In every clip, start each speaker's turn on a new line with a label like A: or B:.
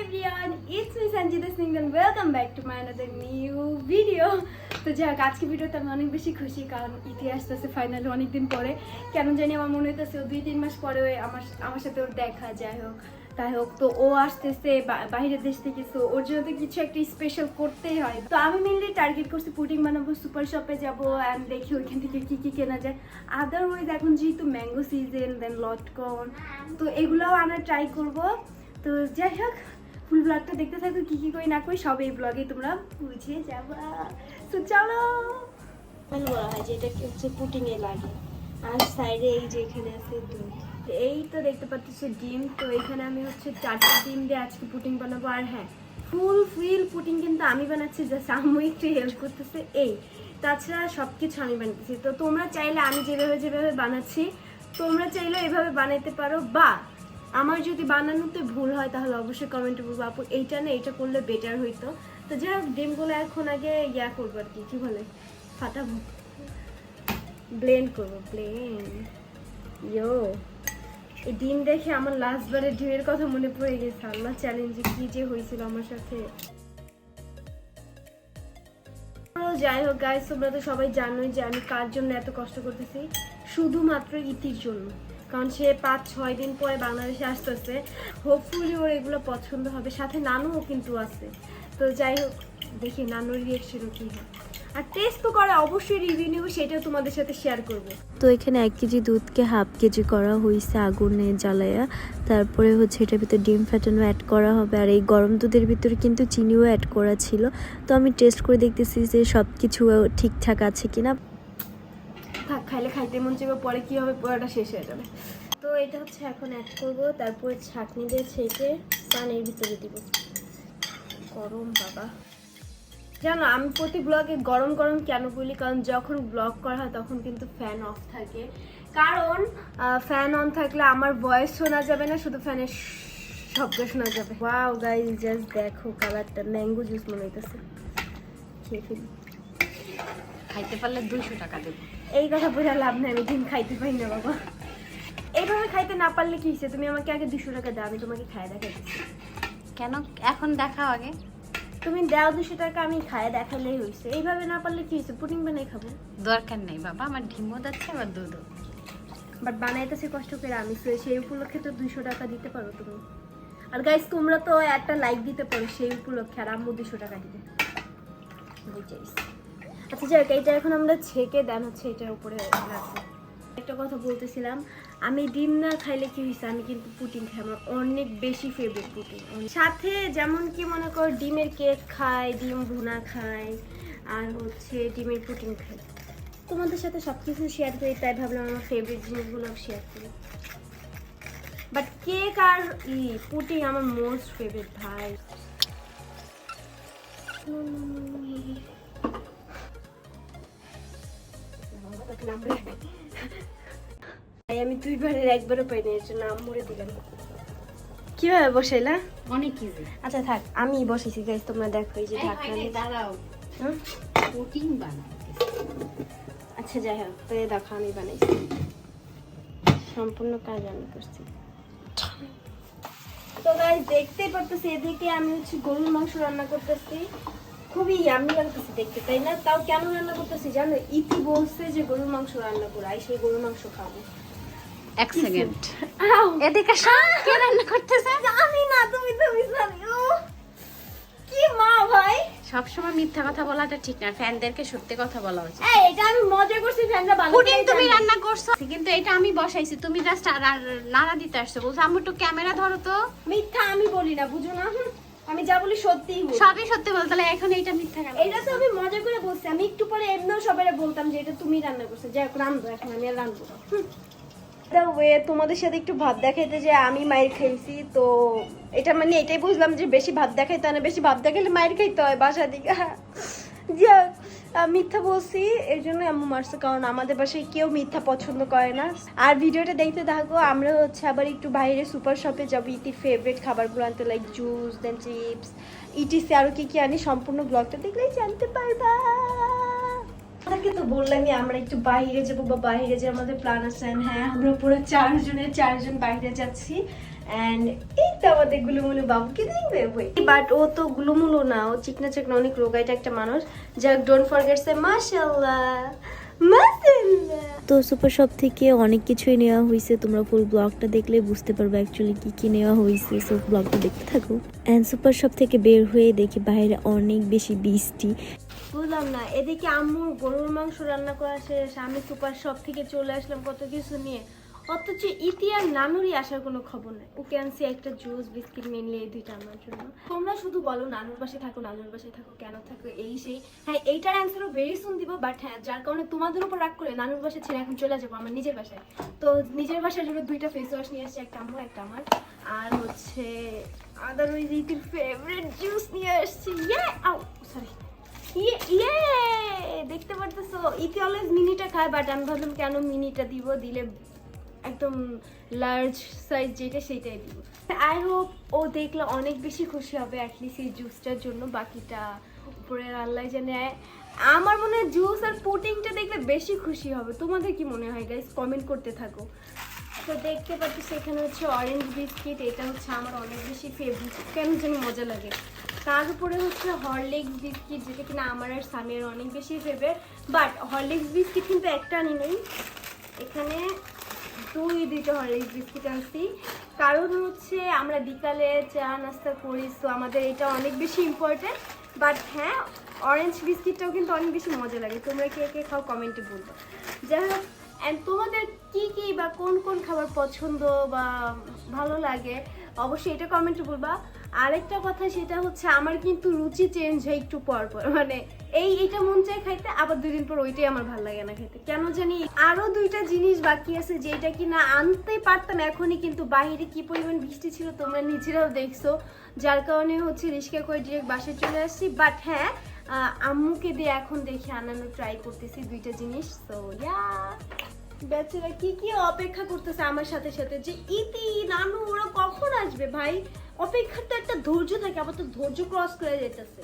A: everyone, it's me Sanjita Singh and welcome back to my another new video. তো যাই হোক আজকে ভিডিওতে আমি অনেক বেশি খুশি কারণ ইতিহাস আসতেছে ফাইনালি অনেকদিন পরে। কেন জানি আমার মনে হইতেছে ও দুই তিন মাস পরে আমার আমার সাথে ওর দেখা যাই হোক তাই হোক। তো ও আসতেছে বাইরের দেশ থেকে তো ওর জন্য তো কিছু একটা স্পেশাল করতেই হয়। তো আমি মেনলি টার্গেট করছি পুডিং বানাবো সুপার শপে যাব অ্যান্ড দেখি ওইখান থেকে কি কি কেনা যায়। আদারওয়াইজ এখন যেহেতু ম্যাঙ্গো সিজন দেন লটকন তো এগুলোও আমরা ট্রাই করব। তো যাই হোক ফুল ব্লগটা দেখতে থাকো কি কি করি না করি সব এই ব্লগে তোমরা বুঝে যাবা। তো চলো। মানে বলা হয় যে এটা কি হচ্ছে পুটিংয়ে লাগে। আর সাইডে এই যে এখানে আছে দুধ। এই তো দেখতে পাচ্ছ ডিম তো এখানে আমি হচ্ছে চারটে ডিম দিয়ে আজকে পুটিং বানাবো। আর হ্যাঁ ফুল ফুল পুটিং কিন্তু আমি বানাচ্ছি জাস্ট আম্মু একটু হেল্প করতেছে এই। তাছাড়া সব কিছু আমি বানাতেছি। তো তোমরা চাইলে আমি যেভাবে যেভাবে বানাচ্ছি তোমরা চাইলে এভাবে বানাইতে পারো বা আমার যদি বানানোতে ভুল হয়, তাহলে অবশ্যই কমেন্টে বলব, আপু, এইটা না এটা করলে বেটার হইতো। তো যাই হোক, ডিমগুলো এখন আগে ইয়া করব আর কি কি বলে? ফাটাবো ব্লেন্ড করব ব্লেন্ড ইয়ো এই ডিম দেখে আমার লাস্ট বারের ডিমের কথা মনে পড়ে গেছে। আল্লাহ চ্যালেঞ্জে কি যে হয়েছিল আমার সাথে। যাই হোক গাইস তোমরা তো সবাই জানোই যে আমি কার জন্য এত কষ্ট করতেছি। শুধুমাত্র ইতির জন্য। কারণ সে পাঁচ, ছয় দিন পরে বাংলাদেশে আসতেছে। হোপফুলি ওর এগুলো পছন্দ হবে। সাথে নানুও কিন্তু আছে। তো যাই হোক, দেখি নানুর রিয়েকশনও কী হয়। আর টেস্ট তো করে, অবশ্যই রিভিউ নেব, সেটাও তোমাদের সাথে শেয়ার করব।
B: তো এখানে এক কেজি দুধকে হাফ কেজি করা হয়েছে আগুনে জ্বালায়া। তারপরে হচ্ছে এটার ভিতরে ডিম ফ্যাটানো অ্যাড করা হবে। আর এই গরম দুধের ভিতরে কিন্তু চিনিও অ্যাড করা ছিল। তো আমি টেস্ট করে দেখতেছি যে সব কিছু ঠিকঠাক আছে কিনা।
A: খাইতে মন চাইবে, পরে কি হবে পুরোটা শেষ হয়ে যাবে। তো এটা হচ্ছে এখন অ্যাড করব, তারপর ছাঁকনি দিয়ে ছেঁকে পানির ভিতরে দিব। গরম, বাবা। জানো, আমি প্রতি ব্লগে গরম গরম কেন বলি? কারণ যখন ব্লগ করা হয়, তখন কিন্তু ফ্যান অফ থাকে। কারণ ফ্যান অন থাকলে আমার ভয়েস শোনা যাবে না, শুধু ফ্যানের শব্দ শোনা যাবে। ওয়াও গাইস জাস্ট দেখো কালারটা ম্যাঙ্গো জুস মনে হইতেছে। খেয়ে ফেলি।
C: খাইতে পারলে দুইশো টাকা দেবো।
A: এই কথা বোঝা লাভ নাই আমি ডিম খাইতে পারি না বাবা। এইভাবে খাইতে না পারলে কি হয়েছে তুমি আমাকে আগে দুশো টাকা দাও আমি তোমাকে খাই দেখাইতেছি।
C: কেন? এখন দেখাও আগে।
A: তুমি দাও দুশো টাকা আমি খাই দেখালেই হয়েছে এইভাবে না পারলে কি হয়েছে পুডিং বানাই খাব।
C: দরকার নেই বাবা। আমার ডিমও যাচ্ছে আবার দুধও।
A: বাট বানাইতেছি কষ্ট করে আমি তো সেই উপলক্ষে তো দুশো টাকা দিতে পারো তুমি। আর গাইস তোমরা তো একটা লাইক দিতে পারো সেই উপলক্ষে আর আম্মু দুশো টাকা দিতে বুঝাইস আচ্ছা যাই হোক, এইটা এখন আমরা ছেঁকে দেন হচ্ছে এটার উপরে রাখব। একটা কথা বলতেছিলাম আমি ডিম না খাইলে কি হয়েছে আমি কিন্তু পুটিং খাই আমার অনেক বেশি ফেভারিট পুটিং সাথে যেমন কি মনে কর ডিমের কেক খাই ডিম ভুনা খাই আর হচ্ছে ডিমের পুটিন খাই। তোমাদের সাথে সব কিছু শেয়ার করি তাই ভাবলাম আমার ফেভারিট জিনিসগুলো শেয়ার করি। বাট কেক আর ই পুটিং আমার মোস্ট ফেভারিট ভাই। ভাই, আমি দুইবারের একবারও পাইনি এর জন্য আম্মুরে দিলাম। কীভাবে বসাইলা?
C: অনেক ইজি
A: আচ্ছা থাক আমি বসেছি গাইজ তোমরা দেখো এই যে ঢাকনা
C: দাঁড়াও? প্রোটিন বানাও
A: আচ্ছা যাই হোক তো দেখো আমি বানাইছি। সম্পূর্ণ কাজ আমি করছি। তো গাইজ দেখতেই পারতেছি এদিকে আমি হচ্ছে গরুর মাংস রান্না করতেছি। খুবই ইয়ামি লাগতেছে দেখতে তাই না? তাও কেন রান্না করতেছি জানো? ইতি বলছে যে গরুর মাংস রান্না করে আই সেই গরুর মাংস খাব।
C: এক সেকেন্ড এদিকে কে রান্না করতেছে?
A: আমি না তুমি কি মা ভাই?
C: সবসময় মিথ্যা কথা বলাটা ঠিক না ফ্যানদেরকে সত্যি কথা বলা উচিত।
A: এই এটা আমি মজা করছি ফ্যানটা বানাতে
C: পুডিং তুমি রান্না করছ? কিন্তু এটা আমি বসাইছি তুমি জাস্ট নাড়া দিতে আসছো। বলছো আমি একটু ক্যামেরা ধরো তো।
A: মিথ্যা আমি বলি না বুঝো না? আমি যা বলি সত্যি
C: সবই সত্যি বল তাহলে এখন এইটা মিথ্যা কেন?
A: এটা তো আমি মজা করে বলছি। আমি একটু পরে এমনিও সবাই বলতাম যে এটা তুমি রান্না করছ। যাই হোক রান্ধবো এখন আমি আর রান্ধবো না। ওয়ে তোমাদের সাথে একটু ভাত দেখাইতে যে আমি মায়ের খেয়েছি তো এটা মানে এটাই বুঝলাম যে বেশি ভাত দেখাইতে হয় না বেশি ভাত দেখাইলে মায়ের খাইতে হয় বাসা দিকে। যাক। আহ, মিথ্যা বলছি, এর জন্য আম্মু মারছে, কারণ আমাদের বাসায় কেউ মিথ্যা পছন্দ করে না। আর ভিডিওটা দেখতে থাকো, আমরা হচ্ছে আবার একটু বাইরে সুপার শপে যাব ইতির ফেভারিট খাবারগুলো আনতে like juice then chips etc আরও কি কি আনি, সম্পূর্ণ ব্লগটা দেখলেই জানতে পারবা। আপনাকে তো বললামই, আমরা একটু বাইরে যাব বা বাইরে যে আমাদের প্ল্যান আছে হ্যাঁ আমরা পুরো চারজনের চারজন বাইরে যাচ্ছি। অ্যান্ড এই তো আমাদের গুলুমুলু বাবুকে দেখবে বই বাট ও তো গুলুমুলু না ও চিকনা চিকনা অনেক রোগাইটা একটা মানুষ। যাক ডোন্ট ফরগেট সে মাশাআল্লাহ
B: তো সুপার শপ থেকে অনেক কিছুই নেওয়া হয়েছে তোমরা ফুল ব্লগটা দেখলে বুঝতে পারবে অ্যাকচুয়ালি কি কি নেওয়া হয়েছে সো ব্লগটা দেখতে থাকো। অ্যান্ড সুপার শপ থেকে বের হয়ে দেখি বাইরে অনেক বেশি বৃষ্টি
A: বুঝলাম না এদিকে আম্মুর গরুর মাংস রান্না করা শেষ আমি সুপার শপ থেকে চলে আসলাম কত কিছু নিয়ে। অথচ ইতি আর নানুরই আসার কোনো খবর নেই। ওকে আনছি একটা জুস, বিস্কিট মেনলি এই দুইটা আমার জন্য। তোমরা শুধু বলো নানুর পাশে থাকো, নানুর পাশে থাকো, কেন থাকো, এই সেই। হ্যাঁ এইটার অ্যান্সারও ভেরি সুন দিব বাট হ্যাঁ যার কারণে তোমাদের উপর রাগ করে নানুর বাসায় ছেড়ে এখন চলে যাব আমার নিজের বাসায়। তো নিজের বাসার জন্য দুইটা ফেস ওয়াশ নিয়ে এসেছি একটা আম্মু একটা আমার। আর হচ্ছে আদার ওই ইতির ফেভারিট জুস নিয়ে এসেছি ইয়ে আউ সরি ইয়ে ইয়ে দেখতে পারতেছো, ইতি অলওয়েজ মিনিটা খায় বাট আমি ভাবলাম কেন মিনিটা দিব, দিলে একদম লার্জ সাইজ যেটা সেইটাই দিব। আই হোপ ও দেখলে অনেক বেশি খুশি হবে অ্যাটলিস্ট এই জুসটার জন্য। বাকিটা উপরের আল্লাহ জানে। আমার মনে হয় জুস আর পুটিংটা দেখলে বেশি খুশি হবে। তোমাদের কি মনে হয় গাইস কমেন্ট করতে থাকো। তো দেখতে পাচ্ছি, সেখানে হচ্ছে অরেঞ্জ বিস্কিট এটা হচ্ছে আমার অনেক বেশি ফেভারিট কেন জানি মজা লাগে। তার উপরে হচ্ছে হরলিক্স বিস্কিট যেটা কিনা আমার আর সামিয়ার অনেক বেশি ফেভারিট বাট হরলিক্স বিস্কিট কিন্তু একটা আনি নেই। এখানে দুই দুইটা হরলিক্স বিস্কিট আনছি কারণ হচ্ছে আমরা বিকালে চা নাস্তা করি তো আমাদের এটা অনেক বেশি ইম্পর্টেন্ট বাট হ্যাঁ অরেঞ্জ বিস্কিটটাও কিন্তু অনেক বেশি মজা লাগে। তোমরা কে কে খাও কমেন্টে বলব। যাই হোক, and তোমাদের কী কী বা কোন কোন খাবার পছন্দ বা ভালো লাগে, অবশ্যই এটা কমেন্টে বলবা। আরেকটা কথা সেটা হচ্ছে, আমার কিন্তু রুচি চেঞ্জ হয় একটু পর পর। মানে এই এটা মন চাই খাইতে, আবার দুই দিন পর ওইটাই আমার ভালো লাগে না খেতে কেন জানি আরও দুইটা জিনিস বাকি আছে যেটা কি না আনতে পারতাম, এখনই কিন্তু বাইরে কি পরিমাণ বৃষ্টি ছিল তোমরা নিজেরাও দেখছ। যার কারণে হচ্ছে রিস্কা করে ডিরেক্ট বাসে চলে আসছি। বাট হ্যাঁ আম্মুকে দিয়ে এখন দেখে আনানো ট্রাই করতেছি দুইটা জিনিস। তো ইয়া বেচারা কি কি অপেক্ষা করতেছে আমার সাথে সাথে যে, ইতি নানু, ওরা কখন আসবে ভাই? অপেক্ষার তো একটা ধৈর্য থাকে, আবার তো ধৈর্য ক্রস করে যেতেছে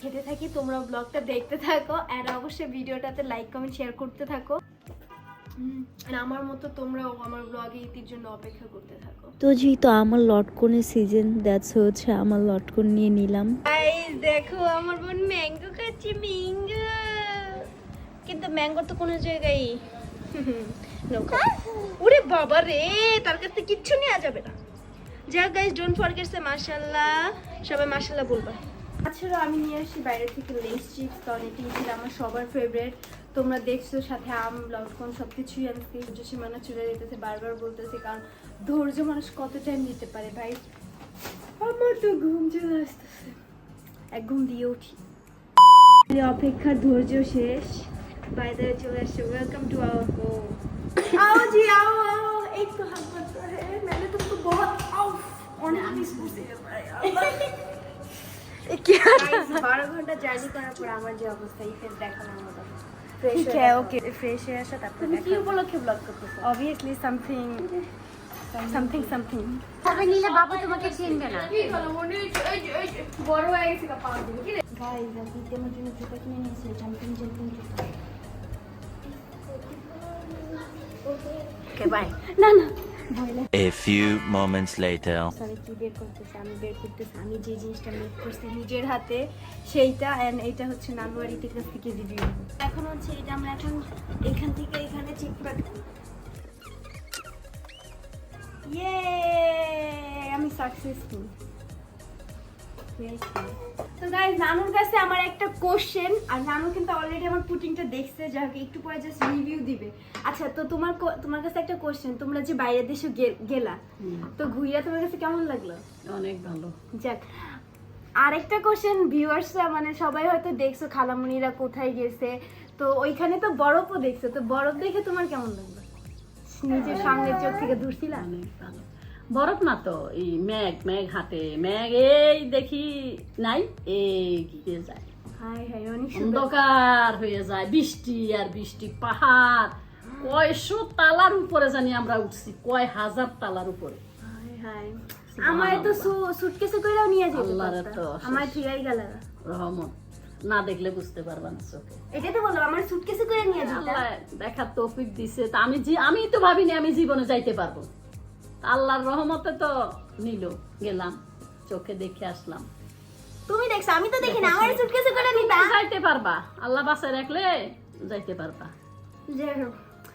A: খেতে থাকি তোমরা ব্লগটা দেখতে থাকো আর অবশ্যই ভিডিওটাতে লাইক কমেন্ট শেয়ার করতে থাকো। আর আমার মতো তোমরাও আমার ব্লগে ইতির জন্য অপেক্ষা করতে থাকো।
B: তো যেহেতু আমার লটকনের সিজন দ্যাটস হচ্ছে আমার লটকন নিয়ে নিলাম।
A: গাইস দেখো আমার বোন ম্যাঙ্গো খাচ্ছে ম্যাঙ্গো কিন্তু ম্যাঙ্গো তো কোনো জায়গায় নৌকা ওরে বাবা রে তার কাছ কিচ্ছু নেওয়া যাবে না। যাক গাইস ডোন্ট ফরগেট সে মাশাআল্লাহ সবাই মাশাআল্লাহ বলবা। তাছাড়া আমি নিয়ে আসি বাইরে থেকে লেস চিপস কারণ এটি ছিল আমার সবার ফেভারিট তোমরা দেখছো সাথে আম লটকন সব কিছুই আনছি সূর্য সীমানা চলে যেতেছে বারবার বলতেছে কারণ ধৈর্য মানুষ কত টাইম দিতে পারে ভাই আমার তো ঘুম চলে আসতেছে এক ঘুম দিয়ে উঠি এই অপেক্ষার ধৈর্য শেষ বাইরে চলে আসছে ওয়েলকাম टू आवर होम आओ जी आओ आओ एक तो हाथ बनता है मैंने तुमको बहुत आओ অনেক মিস করছি क्या বারো ঘণ্টা জার্নি করার পর আমার যে অবস্থা এই ফেস দেখানোর মতো ওকে ফ্রেশ হয়ে আসা তারপর কি উপলক্ষে ব্লগ করতেছো? অবভিয়াসলি সামথিং সামথিং সামথিং
C: তবে নিলে বাবা তোমাকে চিনবে না।
A: বড় হয়ে গেছে পা দিকে কি রে? গাইস আমি তোমার জন্য জুতা কিনে নিয়েছি জাম্পিং জাম্পিং জুতা। ওকে বাই না।
D: A few moments later.
A: কি বের করতেছে? আমি বের করতেছি। আমি যে জিনিসটা মেক করছি নিজের হাতে সেইটা এন্ড এটা হচ্ছে নানুয়ারিতে কাছ থেকে রিভিউ এখন হচ্ছে এটা আমরা এখন এখান থেকে এখানে চিপকা ইয়ে আমি সাকসেসফুল তো গাইজ নানুর কাছে আমার একটা কোশ্চেন আর নানু কিন্তু অলরেডি আমার পুটিংটা দেখছে যাকে একটু পরে জাস্ট রিভিউ দিবে। আচ্ছা তো তোমার তোমার কাছে একটা কোশ্চেন তোমরা যে বাইরের দেশে গেলা তো ঘুরিয়া তোমার কাছে কেমন লাগল?
E: অনেক ভালো।
A: যাক আরেকটা কোশ্চেন ভিউয়ার্সরা মানে সবাই হয়তো দেখছ খালামুনিরা কোথায় গেছে তো ওইখানে তো বরফও দেখছ তো বরফ দেখে তোমার কেমন লাগল? নিজের সামনের চোখ থেকে দূরছিলা
E: অনেক ভালো। বরফ না তো? এই মেঘ মেঘ হাতে। মেঘ এই দেখি নাই এই গিয়ে যায়। অন্ধকার হয়ে যায় বৃষ্টি আর বৃষ্টি পাহাড়। কয়শো তালার উপরে জানি আমরা উঠছি কয় হাজার তালার উপরে।
A: আমার তো সুটকেসে কইরাও নিয়ে
E: আল্লাহর তো
A: আমার গেল
E: রহমত। না দেখলে বুঝতে পারবা না চোখে।
A: এটাই তো বললাম আমার সুটকেসে করে নিয়ে যেতে।
E: আল্লাহ দেখার তৌফিক দিছে। তা আমি আমি তো ভাবিনি আমি জীবনে যাইতে পারব। আল্লাহর রহমতে তো নিল গেলাম চোখে দেখে আসলাম।
A: তুমি দেখছ আমি তো দেখি না আমার সুটকেসে করে নিতা
E: যাইতে পারবা আল্লাহ বাসায় রাখলে যাইতে পারবা।
A: যাই হোক।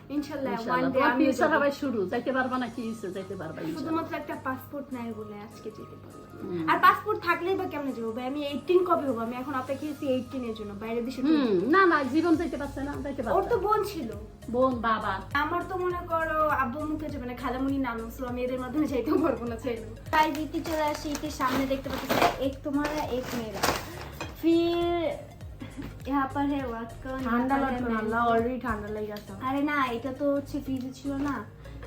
E: ইনশাআল্লাহ।
A: one day
E: তোমার
A: আমিও
E: হবে শুরু যাইতে পারবা না কি যাইতে পারবা
A: শুধুমাত্র একটা পাসপোর্ট নাই বলে আজকে যেতে পারলাম আর পাসপোর্ট থাকলেই বা কেমনে যাব ভাই আমি এইটিন কবে হব? আমি এখন অপেক্ষা করছি এর জন্য বাইরে দেশে
E: না না জীবন যাইতে পারছে না যাইতে
A: ওর তো বোন ছিল।
E: বোন বাবা।
A: আমার তো মনে করো আব্বু মুখে যাবে না খালামুনি নাম সো আমি এদের মাধ্যমে যাইতেও পারব না তাই ইতি চলে আসি সামনে দেখতে পাচ্ছি এক তোমারা এক মেয়েরা। ফির यहाँ पर है वर्क
F: ঠান্ডা লাগতো না আল্লাহ অলরেডি ঠান্ডা লেগে গেছে
A: আরে না এটা তো হচ্ছে ফ্রিজে ছিল না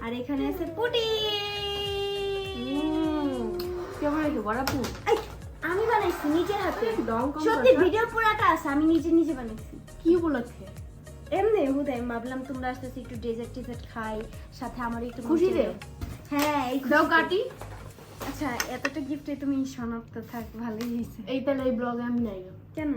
A: আর এখানে আছে পুটি
F: কেমন হয়েছে বড়াপু
A: এই, আমি বানাইছি নিজের হাতে
F: ডং কম
A: সত্যি
F: করছো?
A: ভিডিও পুরাটা আছে আমি নিজে নিজে বানাইছি
F: কি উপলক্ষে
A: এমনি হুদাই ভাবলাম তোমরা আস্তে আস্তে একটু ডেজার্ট টেজার্ট খাই সাথে আমার একটু
F: খুশি
A: মিষ্টি
F: রে?
A: দাও। হ্যাঁ এই
F: দাও
A: খুশিতে।
F: কাটি
A: আচ্ছা এতটা গিফটে তুমি সমাপ্ত থাক ভালোই হয়েছে
F: এই তাহলে এই ব্লগে আমি নাই গো।
A: কেন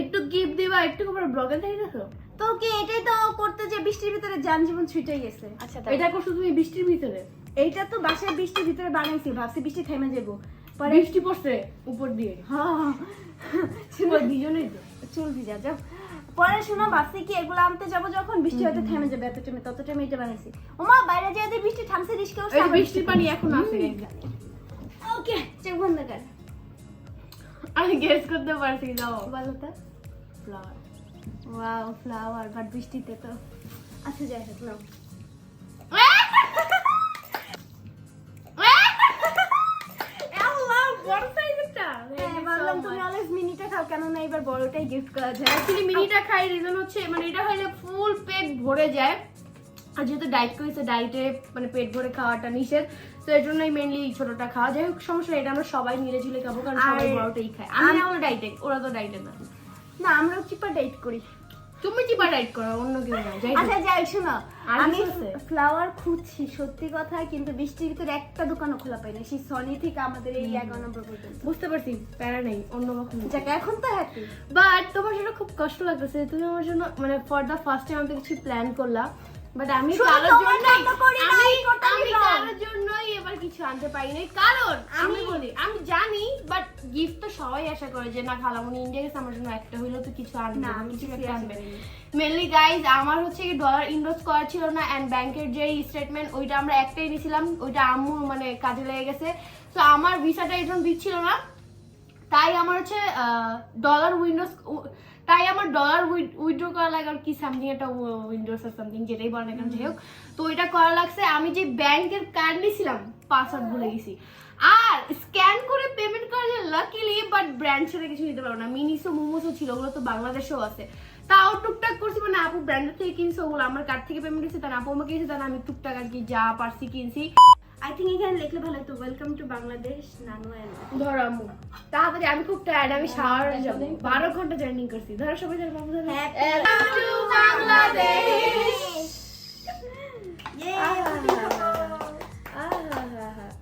F: একটু গিফট দিবা একটু করে ব্লগে থাকি দেখো
A: তো? কি এটাই তো করতে যে বৃষ্টির ভিতরে যান জীবন ছুটে গেছে। আচ্ছা
F: এটা করছ তুমি বৃষ্টির ভিতরে?
A: এইটা তো বাসায় বৃষ্টির ভিতরে বানাইছি ভাবছি বৃষ্টি থেমে যাব। পরে
F: বৃষ্টি পড়ছে উপর দিয়ে।
A: হ্যাঁ।
F: দুজনেই তো।
A: চুল ভিজা যাও। পরে শোনো ভাবছি কি এগুলো আনতে যাব যখন বৃষ্টি হয়তো থেমে যাবে এত টাইমে তত টাইমে এটা বানাইছি। ওমা বাইরে যায় যে বৃষ্টি থামছে রিস্কে
F: এই বৃষ্টির পানি এখন আছে।
A: ওকে চোখ বন্ধ কর।
F: আমি গেস করতে পারছি দাও
A: বলো তো
F: ফ্লাওয়ার
A: ওয়াও ফ্লাওয়ার বাট বৃষ্টিতে তো। আচ্ছা যাই হোক নাও। হ্যাঁ, কেননা এবার বড়টাই গিফট করা যায়।
F: অ্যাকচুয়ালি মিনিটা খাই রিজন হচ্ছে মানে এটা হইলে ফুল পেট ভরে যায়। আর যেহেতু ডায়েট করেছে ডায়েটে মানে পেট ভরে খাওয়াটা নিষেধ তো এর জন্যই মেনলি ছোটটা খাওয়া। যাই হোক সমস্যা এটা আমরা সবাই মিলে ঝুলে খাব কারণ সবাই বড়টাই খায়। আমি আমার ডায়েটে ওরা তো ডায়েটে না।
A: না আমরাও চিপা ডেট করি।
F: তুমি চিপা ডায়েট করো অন্য কেউ না। যাই
A: আচ্ছা যাই শোনো। আমি ফ্লাওয়ার খুঁজছি সত্যি কথা কিন্তু বৃষ্টির ভিতরে একটা দোকানও খোলা পাইনি। সেই সনি থেকে আমাদের এই এগারো নম্বর পর্যন্ত।
F: বুঝতে পারছি প্যারা নেই অন্য
A: যাক এখন তো হ্যাপি
F: বাট তোমার জন্য খুব কষ্ট লাগতেছে। তুমি আমার জন্য মানে ফর দ্য ফার্স্ট টাইম আমাকে কিছু প্ল্যান করলা। বাট আমি কারোর জন্যই আমি আমি কারোর জন্যই এবার কিছু আনতে কারণ আমি বলি আমি জানি বাট গিফট তো সবাই আশা করে যে না খালামুনি ইন্ডিয়া গেছে আমার জন্য একটা হইলেও তো কিছু আনবে
A: না,
F: কিছু একটা আনবে। মেনলি গাইজ আমার হচ্ছে কি ডলার ইনভেস্ট করা ছিল না অ্যান্ড ব্যাংকের যে স্টেটমেন্ট ওইটা আমরা একটাই নিয়েছিলাম ওইটা আম্মু মানে কাজে লেগে গেছে। তো আমার ভিসাটা এরকম দিচ্ছিল না। তাই আমার হচ্ছে ডলার উইন্ডোজ তাই আমার ডলার উইথড্র করা লাগে, আর কি সামথিং একটা উইন্ডোজ আর সামথিং যেটাই বলে না যাই হোক। তো ওইটা করা লাগছে। আমি যে ব্যাংকের কার্ড নিয়েছিলাম পাসওয়ার্ড ভুলে গেছি। আর স্ক্যান করে পেমেন্ট করা যায় লাকিলি বাট ব্র্যান্ড ছাড়া কিছু নিতে পারব না। মিনিসো মোমোসও ছিল, ওগুলো তো বাংলাদেশেও আছে। তাও টুকটাক করছি মানে আপু ব্র্যান্ডের থেকে কিনছে, ওগুলো আমার কার্ড থেকে পেমেন্ট দিয়েছে তার আপু আমাকে দিয়েছে, তার আমি টুকটাক আর কি যা পারছি কিনছি।
A: আই থিঙ্ক এখানে লিখলে ভালো হতো ওয়েলকাম টু বাংলাদেশ নানু
F: ধরো আম্মু তাড়াতাড়ি আমি খুব টায়ার্ড আমি শাওয়ারে যাব। বারো ঘণ্টা জার্নি করছি। ধরো সবাই ধরো বাবু ধরো।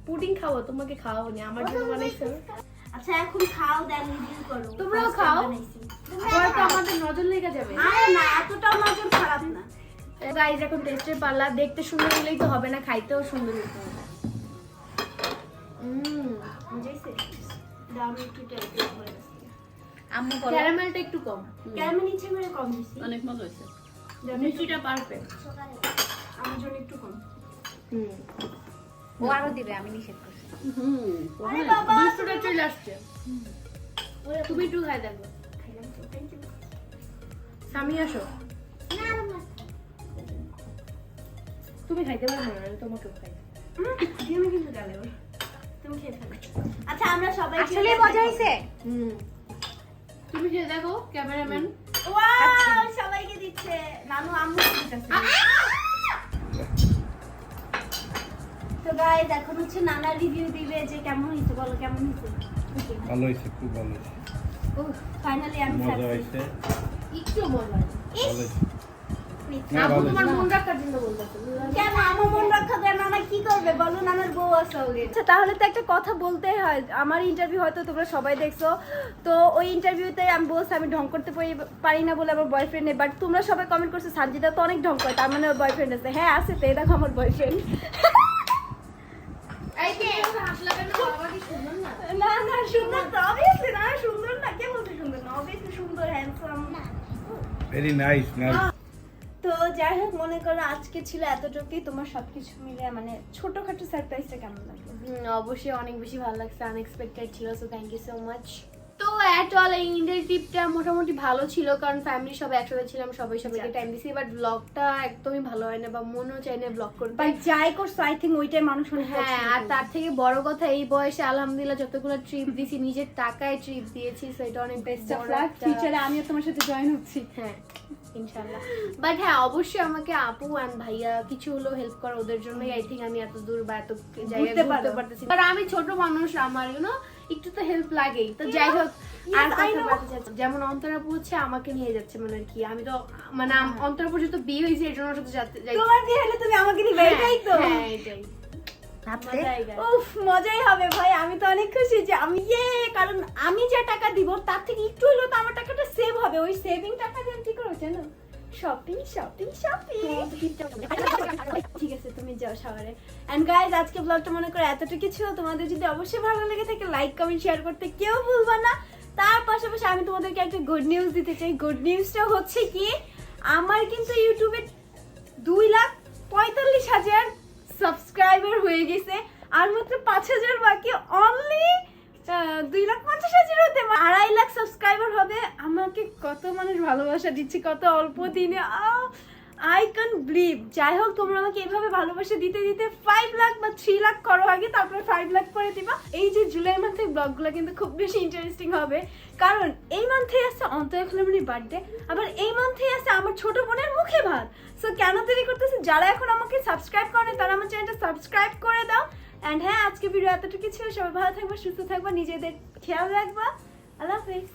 F: পুডিং খাব। তোমাকে খাওয়াবো না আমার জন্য বানাইছো।
A: আচ্ছা এখন খাও দেন রিভিউ করো।
F: তোমরাও খাও।
A: time
F: তো আমাদের নজর লেগে যাবে।
A: আরে না এতটাও নজর খারাপ না।
F: গাইজ এখন টেস্টের পাল্লা দেখতে সুন্দর হলেই তো হবে না খাইতেও সুন্দর হতে। হবে ক্যারামেলটা একটু কম।
A: ক্যারামেল ইচ্ছে করে কম দিছি।
E: অনেক মজা হয়েছে।
F: মিষ্টিটা পারফেক্ট
A: আমার জন্য একটু কম।
F: হুম।
C: ও আরও দিবে আমি নিষেধ করছি।
E: হুম।
F: দুশোটা চলে আসছে। তুমি একটু খাই দেখো।
A: থ্যাংক ইউ
F: স্বামী আসো। তুমি খাইতে পারবে না আমি তোমাকেও খাই
A: আমি কিন্তু তুমি খেয়ে ফেলো আচ্ছা আমরা সবাই
C: আসলে মজা হয়েছে
F: হুম। তুমি খেয়ে দেখো ক্যামেরাম্যান।
A: ওয়াও সবাইকে দিচ্ছে। নানু আম্মু দিতেছে তো গাইস এখন হচ্ছে নানা রিভিউ দিবে যে কেমন হয়েছে বলো কেমন হয়েছে
G: ভালো হয়েছে খুব ভালো হয়েছে
A: ও ফাইনালি আমি
G: মজা। হয়েছে
F: একটু মজা
G: হয়েছে
A: আচ্ছা, তাহলে তো একটা কথা বলতে হয়। আমার ইন্টারভিউ হয়তো তোমরা সবাই দেখছ। তো ওই ইন্টারভিউতে আমি বলছি আমি ঢং করতে পারি না বলে আমার বয়ফ্রেন্ড নেই বাট তোমরা সবাই কমেন্ট করছ সানজিদা তো অনেক ঢং করে তার মানে ওর বয়ফ্রেন্ড আছে। হ্যাঁ আছে তো দেখো আমার বয়ফ্রেন্ড না? না সুন্দর তো না সুন্দর না। কে যাই হোক, মনে করো আজকে ছিল এতটুকুই। তোমার সবকিছু মিলে মানে ছোটখাটো সারপ্রাইজটা কেমন লাগল?
F: অবশ্যই অনেক বেশি ভালো লাগছে আনএক্সপেক্টেড ছিল so thank you so much at all এই ইন্ডিয়ার ট্রিপটা মোটামুটি ভালো ছিল কারণ ফ্যামিলি সবাই একসাথে ছিলাম সবাই সবাইকে টাইম দিছি। বাট ব্লগটা একদমই ভালো হয় না বা মনেও চাই না ব্লগ করতে।
A: বাট যাই করছ আই থিঙ্ক ওইটাই মানুষ
F: হ্যাঁ আর তার থেকে বড় কথা এই বয়সে আলহামদুলিল্লাহ যতগুলো ট্রিপ দিছি নিজের টাকায় ট্রিপ দিয়েছি অনেক
A: বেস্ট অফ লাক ফিউচারে আমিও তোমার সাথে জয়েন হচ্ছি।
F: হ্যাঁ ইনশাল্লাহ বাট হ্যাঁ অবশ্যই আমাকে আপু ভাইয়া কিছু হলেও হেল্প করে ওদের জন্যই আই থিঙ্ক আমি এত দূর বা এত জায়গায়
A: ঘুরতে
F: পারতেছি আমি ছোট মানুষ আমার ইউনো একটু তো হেল্প লাগেই। তো যাই হোক আর যেমন অন্তরাপু হচ্ছে আমাকে নিয়ে যাচ্ছে মানে কি আমি তো মানে আম- অন্তরাপুর যেহেতু বিয়ে হয়েছে এর জন্য সাথে
A: তোমার বিয়ে হলে তুমি আমাকে নিবে এটাই তো?
F: হ্যাঁ এটাই। মজাই
A: উফ মজাই হবে ভাই আমি তো অনেক খুশি যে আমি ইয়ে কারণ আমি যে টাকা দিব তার থেকে একটু হলেও তো আমার টাকাটা সেভ হবে। ওই সেভিং টাকা দিয়ে আমি কি করব জানো? শপিং শপিং শপিং ঠিক আছে তুমি যাও শাওয়ারে এন্ড গাইজ আজকে ব্লগটা মনে করে এতটুকু ছিল। তোমাদের যদি অবশ্যই ভালো লেগে থাকে লাইক কমেন্ট শেয়ার করতে কেউ ভুলবা না। তার পাশাপাশি আমি তোমাদেরকে একটা গুড নিউজ দিতে চাই। গুড নিউজটা হচ্ছে কি আমার কিন্তু ইউটিউবে দুই লাখ পঁয়তাল্লিশ হাজার সাবস্ক্রাইবার হয়ে গেছে। আর মাত্র পাঁচ হাজার বাকি অনলি দুই লাখ পঞ্চাশ হাজার হতে আড়াই লাখ সাবস্ক্রাইবার হবে। আমাকে কত মানুষ ভালোবাসা দিচ্ছে, কত অল্প দিনে। আই ক্যান বিলিভ যাই হোক, তোমরা আমাকে এইভাবে ভালোবাসা দিতে দিতে ফাইভ লাখ বা থ্রি লাখ করো আগে, তারপরে ফাইভ লাখ করে দিবা। এই যে জুলাই মাসের ব্লগগুলো কিন্তু খুব বেশি ইন্টারেস্টিং হবে। কারণ এই মান্থে আছে অন্তয়া খালামণির বার্থডে আবার এই মান্থে আছে আমার ছোট বোনের মুখে ভাত। সো কেন দেরি করতেছে? যারা এখন আমাকে সাবস্ক্রাইব করে তারা আমার চ্যানেলটা সাবস্ক্রাইব করে দাও। অ্যান্ড হ্যাঁ আজকে ভিডিও এতটুকু ছিল। সবাই ভালো থাকবা, সুস্থ থাকব, নিজেদের খেয়াল রাখবা। আল্লাহ হাফিজ।